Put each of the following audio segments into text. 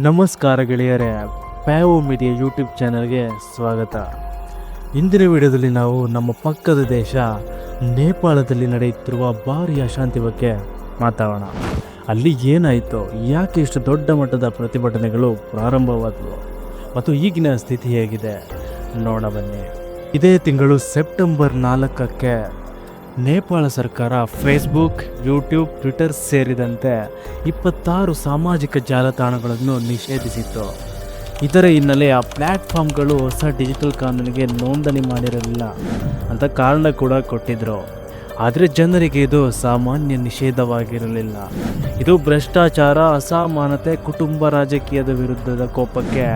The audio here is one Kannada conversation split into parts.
ನಮಸ್ಕಾರ ಗೆಳೆಯರೇ, ಪ್ಯಾವೋ ಮೀಡಿಯಾ ಯೂಟ್ಯೂಬ್ ಚಾನಲ್ಗೆ ಸ್ವಾಗತ. ಇಂದಿನ ವಿಡಿಯೋದಲ್ಲಿ ನಾವು ನಮ್ಮ ಪಕ್ಕದ ದೇಶ, ನೇಪಾಳದಲ್ಲಿ ನಡೆಯುತ್ತಿರುವ ಭಾರಿ ಅಶಾಂತಿ ಬಗ್ಗೆ ಮಾತಾಡೋಣ. ಅಲ್ಲಿ ಏನಾಯಿತು, ಯಾಕೆ ಇಷ್ಟು ದೊಡ್ಡ ಮಟ್ಟದ ಪ್ರತಿಭಟನೆಗಳು ಪ್ರಾರಂಭವಾದವು, ಮತ್ತು ಈಗಿನ ಸ್ಥಿತಿ ಹೇಗಿದೆ ನೋಡ ಬನ್ನಿ ಇದೇ ತಿಂಗಳು ಸೆಪ್ಟೆಂಬರ್ ನಾಲ್ಕಕ್ಕೆ ನೇಪಾಳ ಸರ್ಕಾರ ಫೇಸ್ಬುಕ್ ಯೂಟ್ಯೂಬ್ ಟ್ವಿಟರ್ ಸೇರಿದಂತೆ ಇಪ್ಪತ್ತಾರು ಸಾಮಾಜಿಕ ಜಾಲತಾಣಗಳನ್ನು ನಿಷೇಧಿಸಿತ್ತು. ಇದರ ಹಿನ್ನೆಲೆ ಆ ಪ್ಲ್ಯಾಟ್ಫಾರ್ಮ್ಗಳು ಹೊಸ ಡಿಜಿಟಲ್ ಕಾನೂನಿಗೆ ನೋಂದಣಿ ಮಾಡಿರಲಿಲ್ಲ ಅಂತ ಕಾರಣ ಕೂಡ ಕೊಟ್ಟಿದ್ದರು ಆದರೆ ಜನರಿಗೆ ಇದು ಸಾಮಾನ್ಯ ನಿಷೇಧವಾಗಿರಲಿಲ್ಲ. ಇದು ಭ್ರಷ್ಟಾಚಾರ, ಅಸಮಾನತೆ, ಕುಟುಂಬ ರಾಜಕೀಯದ ವಿರುದ್ಧದ ಕೋಪಕ್ಕೆ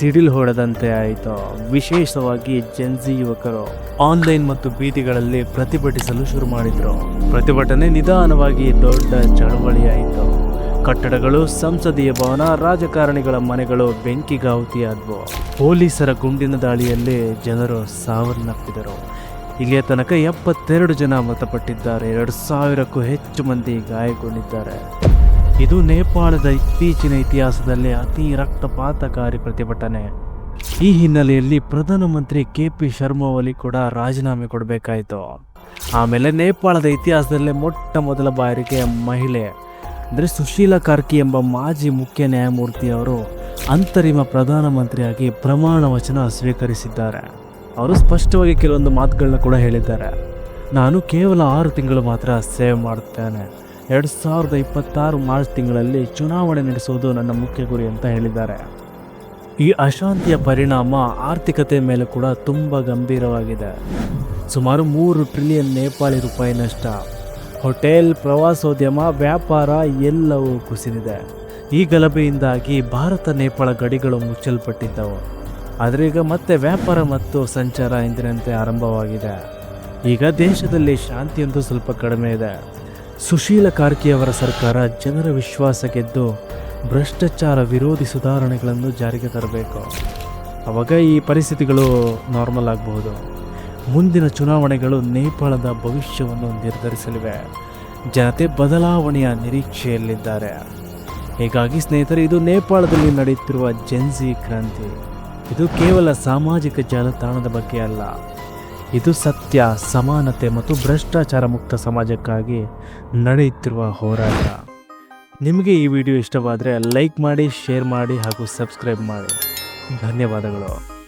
ಸಿಡಿಲ್ ಹೊಡೆದಂತೆ ಆಯಿತು. ವಿಶೇಷವಾಗಿ ಜೆನ್ಜಿ ಯುವಕರು ಆನ್ಲೈನ್ ಮತ್ತು ಬೀದಿಗಳಲ್ಲಿ ಪ್ರತಿಭಟಿಸಲು ಶುರು ಮಾಡಿದರು. ಪ್ರತಿಭಟನೆ ನಿಧಾನವಾಗಿ ದೊಡ್ಡ ಚಳವಳಿಯಾಯಿತು ಕಟ್ಟಡಗಳು, ಸಂಸದೀಯ ಭವನ, ರಾಜಕಾರಣಿಗಳ ಮನೆಗಳು ಬೆಂಕಿಗಾಹುತಿಯಾದವು. ಪೊಲೀಸರ ಗುಂಡಿನ ದಾಳಿಯಲ್ಲಿ ಜನರು ಸಾವನ್ನಪ್ಪಿದರು. ಇಲ್ಲಿಯ ತನಕ ಎಪ್ಪತ್ತೆರಡು ಜನ ಮೃತಪಟ್ಟಿದ್ದಾರೆ. ಎರಡು ಸಾವಿರಕ್ಕೂ ಹೆಚ್ಚು ಮಂದಿ ಗಾಯಗೊಂಡಿದ್ದಾರೆ. ಇದು ನೇಪಾಳದ ಇತ್ತೀಚಿನ ಇತಿಹಾಸದಲ್ಲಿ ಅತಿ ರಕ್ತಪಾತಕಾರಿ ಪ್ರತಿಭಟನೆ. ಈ ಹಿನ್ನೆಲೆಯಲ್ಲಿ ಪ್ರಧಾನಮಂತ್ರಿ ಕೆ ಪಿ ಶರ್ಮಾ ಒಲಿ ಕೂಡ ರಾಜೀನಾಮೆ ಕೊಡಬೇಕಾಯಿತು. ಆಮೇಲೆ ನೇಪಾಳದ ಇತಿಹಾಸದಲ್ಲೇ ಮೊಟ್ಟ ಮೊದಲ ಬಾರಿಗೆ ಮಹಿಳೆ, ಅಂದರೆ ಸುಶೀಲಾ ಕಾರ್ಕಿ ಎಂಬ ಮಾಜಿ ಮುಖ್ಯ ನ್ಯಾಯಮೂರ್ತಿಯವರು ಅಂತರಿಮ ಪ್ರಧಾನಮಂತ್ರಿಯಾಗಿ ಪ್ರಮಾಣ ವಚನ ಸ್ವೀಕರಿಸಿದ್ದಾರೆ. ಅವರು ಸ್ಪಷ್ಟವಾಗಿ ಕೆಲವೊಂದು ಮಾತುಗಳನ್ನ ಕೂಡ ಹೇಳಿದ್ದಾರೆ. ನಾನು ಕೇವಲ ಆರು ತಿಂಗಳು ಮಾತ್ರ ಸೇವೆ ಮಾಡುತ್ತೇನೆ. ಎರಡು ಸಾವಿರದ ಇಪ್ಪತ್ತಾರು ಮಾರ್ಚ್ ತಿಂಗಳಲ್ಲಿ ಚುನಾವಣೆ ನಡೆಸುವುದು ನನ್ನ ಮುಖ್ಯ ಗುರಿ ಅಂತ ಹೇಳಿದ್ದಾರೆ. ಈ ಅಶಾಂತಿಯ ಪರಿಣಾಮ ಆರ್ಥಿಕತೆ ಮೇಲೆ ಕೂಡ ತುಂಬ ಗಂಭೀರವಾಗಿದೆ. ಸುಮಾರು ಮೂರು ಟ್ರಿಲಿಯನ್ ನೇಪಾಳಿ ರೂಪಾಯಿ ನಷ್ಟ. ಹೋಟೆಲ್, ಪ್ರವಾಸೋದ್ಯಮ, ವ್ಯಾಪಾರ ಎಲ್ಲವೂ ಕುಸಿದಿದೆ. ಈ ಗಲಭೆಯಿಂದಾಗಿ ಭಾರತ, ನೇಪಾಳ ಗಡಿಗಳು ಮುಚ್ಚಲ್ಪಟ್ಟಿದ್ದವು. ಆದರೆ ಈಗ ಮತ್ತೆ ವ್ಯಾಪಾರ ಮತ್ತು ಸಂಚಾರ ಎಂದಿನಂತೆ ಆರಂಭವಾಗಿದೆ. ಈಗ ದೇಶದಲ್ಲಿ ಶಾಂತಿಯಂತೂ ಸ್ವಲ್ಪ ಕಡಿಮೆ ಇದೆ. ಸುಶೀಲ ಕಾರ್ಕಿಯವರ ಸರ್ಕಾರ ಜನರ ವಿಶ್ವಾಸ ಗೆದ್ದು ಭ್ರಷ್ಟಾಚಾರ ವಿರೋಧಿ ಸುಧಾರಣೆಗಳನ್ನು ಜಾರಿಗೆ ತರಬೇಕು. ಅವಾಗ ಈ ಪರಿಸ್ಥಿತಿಗಳು ನಾರ್ಮಲ್ ಆಗಬಹುದು. ಮುಂದಿನ ಚುನಾವಣೆಗಳು ನೇಪಾಳದ ಭವಿಷ್ಯವನ್ನು ನಿರ್ಧರಿಸಲಿವೆ. ಜನತೆ ಬದಲಾವಣೆಯ ನಿರೀಕ್ಷೆಯಲ್ಲಿದ್ದಾರೆ. ಹೀಗಾಗಿ ಸ್ನೇಹಿತರೆ, ಇದು ನೇಪಾಳದಲ್ಲಿ ನಡೆಯುತ್ತಿರುವ ಜೆನ್ಸಿ ಕ್ರಾಂತಿ. ಇದು ಕೇವಲ ಸಾಮಾಜಿಕ ಜಾಲತಾಣದ ಬಗ್ಗೆ ಅಲ್ಲ. ಇದು ಸತ್ಯ, ಸಮಾನತೆ ಮತ್ತು ಭ್ರಷ್ಟಾಚಾರ ಮುಕ್ತ ಸಮಾಜಕ್ಕಾಗಿ ನಡೆಯುತ್ತಿರುವ ಹೋರಾಟ. ನಿಮಗೆ ಈ ವಿಡಿಯೋ ಇಷ್ಟವಾದರೆ ಲೈಕ್ ಮಾಡಿ, ಶೇರ್ ಮಾಡಿ ಹಾಗೂ ಸಬ್ಸ್ಕ್ರೈಬ್ ಮಾಡಿ. ಧನ್ಯವಾದಗಳು.